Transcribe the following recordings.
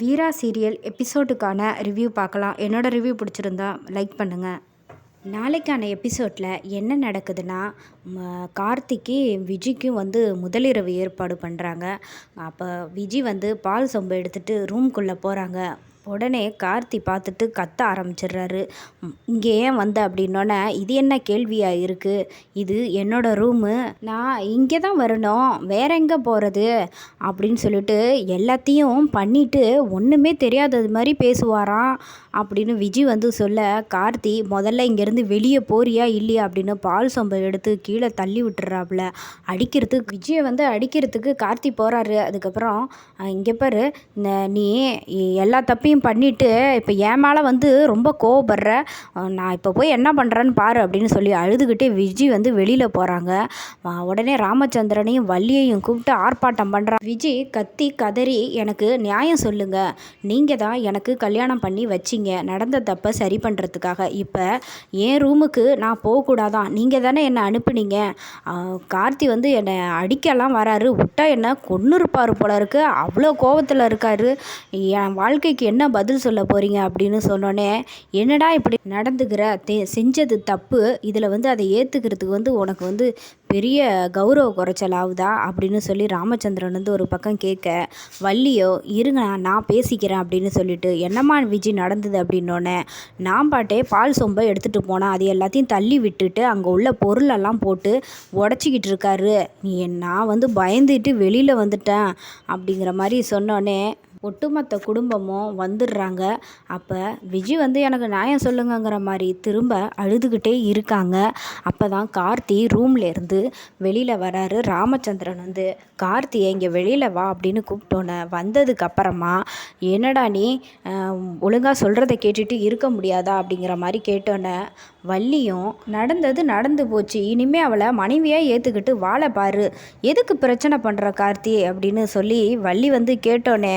வீரா serial எபிசோடுக்கான review பார்க்கலாம். என்னோடய review பிடிச்சிருந்தா லைக் பண்ணுங்கள் நாளைக்கான எபிசோடில் என்ன நடக்குதுன்னா கார்த்திக்கு விஜிக்கும் வந்து முதலிரவு ஏற்பாடு பண்ணுறாங்க அப்போ விஜி வந்து பால் சொம்பு எடுத்துகிட்டு ரூம்குள்ளே போகிறாங்க உடனே கார்த்தி பார்த்துட்டு கத்த ஆரம்பிச்சிடுறாரு. இங்கே ஏன் வந்த? அப்படின்னோடனே இது என்ன கேள்வியாக இருக்குது இது என்னோடய ரூமு. நான் இங்கே தான் வரணும். வேற எங்கே போகிறது அப்படின்னு சொல்லிட்டு எல்லாத்தையும் பண்ணிவிட்டு ஒன்றுமே தெரியாதது மாதிரி பேசுவாராம். அப்படின்னு விஜய் வந்து சொல்ல கார்த்தி முதல்ல இங்கேருந்து வெளியே போறியா இல்லையா? அப்படின்னு பால் சொம்பை எடுத்து கீழே தள்ளி விட்டுறாப்புல. அடிக்கிறதுக்கு விஜயை வந்து அடிக்கிறதுக்கு கார்த்தி போகிறாரு அதுக்கப்புறம் இங்கே பாரு. நீ எல்லா தப்பையும் எல்லாத்தையும் பண்ணிவிட்டு இப்போ என் மேலே வந்து ரொம்ப கோவப்படுற நான் இப்போ போய் என்ன பண்ணுறேன்னு பாரு அப்படின்னு சொல்லி அழுதுகிட்டே விஜய் வந்து வெளியில் போகிறாங்க உடனே ராமச்சந்திரனையும் வள்ளியையும் கூப்பிட்டு ஆர்ப்பாட்டம் பண்ணுறான் விஜய் கத்தி கதறி எனக்கு நியாயம் சொல்லுங்கள் நீங்கள் தான் எனக்கு கல்யாணம் பண்ணி வச்சிங்க. நடந்த தப்பை சரி பண்ணுறதுக்காக இப்போ என் ரூமுக்கு நான் போகக்கூடாதான் நீங்கள் தானே என்னை அனுப்புனீங்க. கார்த்தி வந்து என்னை அடிக்கலாம் வராரு. விட்டா என்ன கொன்று இருப்பார் போல இருக்கு. அவ்வளோ கோவத்தில் இருக்கார். என் வாழ்க்கைக்கு என்ன பதில் சொல்ல போகிறீங்க அப்படின்னு சொன்னோன்னே என்னடா இப்படி நடந்துக்கிற? தே செஞ்சது தப்பு. இதில் வந்து அதை ஏற்றுக்கிறதுக்கு வந்து உனக்கு வந்து பெரிய கௌரவ குறைச்சல் ஆகுதா? அப்படின்னு சொல்லி ராமச்சந்திரன் வந்து ஒரு பக்கம் கேட்க வள்ளியோ இருங்க நான் பேசிக்கிறேன் அப்படின்னு சொல்லிட்டு என்னம்மா விஜய் நடந்தது அப்படின்னோடனே நான் பாட்டே பால் சொம்பை எடுத்துகிட்டு போனேன் அது எல்லாத்தையும் தள்ளி விட்டுட்டு அங்கே உள்ள பொருளெல்லாம் போட்டு உடச்சிக்கிட்டு இருக்காரு. நீ நான் வந்து பயந்துட்டு வெளியில் வந்துட்டேன் அப்படிங்கிற மாதிரி சொன்னோடனே ஒட்டுமொத்த குடும்பமும் வந்துடுறாங்க. அப்போ விஜய் வந்து எனக்கு நியாயம் சொல்லுங்கங்கிற மாதிரி திரும்ப அழுதுகிட்டே இருக்காங்க. அப்போ தான் கார்த்தி ரூம்லேருந்து வெளியில் வராரு ராமச்சந்திரன் வந்து. கார்த்தியை இங்கே வெளியில் வா அப்படின்னு கூப்பிட்டோன்னே வந்ததுக்கப்புறமா என்னடா நீ ஒழுங்காக சொல்கிறத கேட்டுட்டு இருக்க முடியாதா? அப்படிங்கிற மாதிரி கேட்டோன்னே வள்ளியும் நடந்தது நடந்து போச்சு. இனிமே அவளை மனைவியாக ஏற்றுக்கிட்டு வாழ பாரு. எதுக்கு பிரச்சனை பண்ணுற கார்த்தி அப்படின்னு சொல்லி வள்ளி வந்து கேட்டோன்னே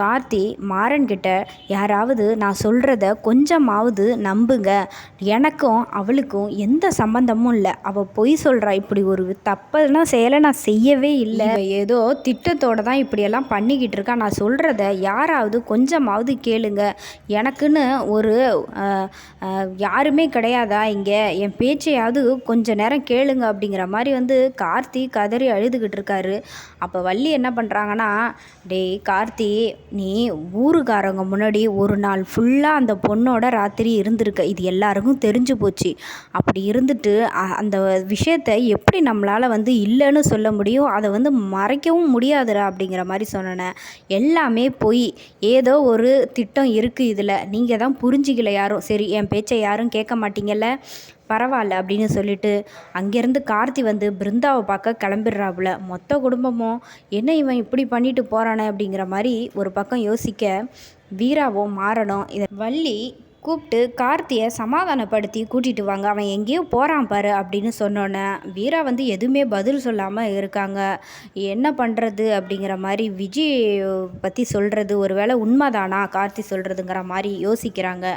கார்த்தி மாறன்கிட்ட யாராவது நான் சொல்கிறத கொஞ்சமாவது நம்புங்க. எனக்கும் அவளுக்கும் எந்த சம்மந்தமும் இல்லை. அவள் பொய் சொல்கிறா இப்படி ஒரு தப்பெல்லாம் செயலை நான் செய்யவே இல்லை. ஏதோ திட்டத்தோடு தான் இப்படியெல்லாம் பண்ணிக்கிட்டு இருக்கா. நான் சொல்கிறத யாராவது கொஞ்சமாவது கேளுங்க. எனக்குன்னு ஒரு யாருமே கிடையாதா இங்கே? என் பேச்சையாவது கொஞ்ச நேரம் கேளுங்க அப்படிங்கிற மாதிரி வந்து கார்த்தி கதறி அழுதுகிட்டு இருக்காரு. அப்போ வள்ளி என்ன பண்ணுறாங்கன்னா டேய் கார்த்தி நீ ஊருக்காரங்க முன்னாடி ஒரு நாள் ஃபுல்லாக அந்த பொண்ணோட ராத்திரி இருந்திருக்க. இது எல்லாருக்கும் தெரிஞ்சு போச்சு. அப்படி இருந்துட்டு அந்த விஷயத்த எப்படி நம்மளால் வந்து இல்லைன்னு சொல்ல முடியும்? அதை வந்து மறைக்கவும் முடியாதுடா அப்படிங்கிற மாதிரி சொன்னேன். எல்லாமே போய் ஏதோ ஒரு திட்டம் இருக்குது இதில். நீங்கள் தான் புரிஞ்சிக்கல யாரும். சரி என் பேச்சை யாரும் கேட்க மாட்டீங்கல்ல? பரவாயில்ல அப்படின்னு சொல்லிட்டு அங்கேருந்து கார்த்தி வந்து பிருந்தாவை பார்க்க கிளம்பிடுறாப்புல. மொத்த குடும்பமும் என்ன இவன் இப்படி பண்ணிட்டு போகிறானே அப்படிங்கிற மாதிரி ஒரு பக்கம் யோசிக்க வீராவும் மாறணும் இதை வள்ளி கூப்பிட்டு கார்த்தியை சமாதானப்படுத்தி கூட்டிகிட்டு வாங்க. அவன் எங்கேயோ போகிறான் பாரு அப்படின்னு சொன்னோன்னே வீரா வந்து எதுவுமே பதில் சொல்லாமல் இருக்காங்க. என்ன பண்ணுறது அப்படிங்கிற மாதிரி விஜய் பற்றி சொல்கிறது ஒரு வேளை உண்மைதானா? கார்த்தி சொல்கிறதுங்கிற மாதிரி யோசிக்கிறாங்க.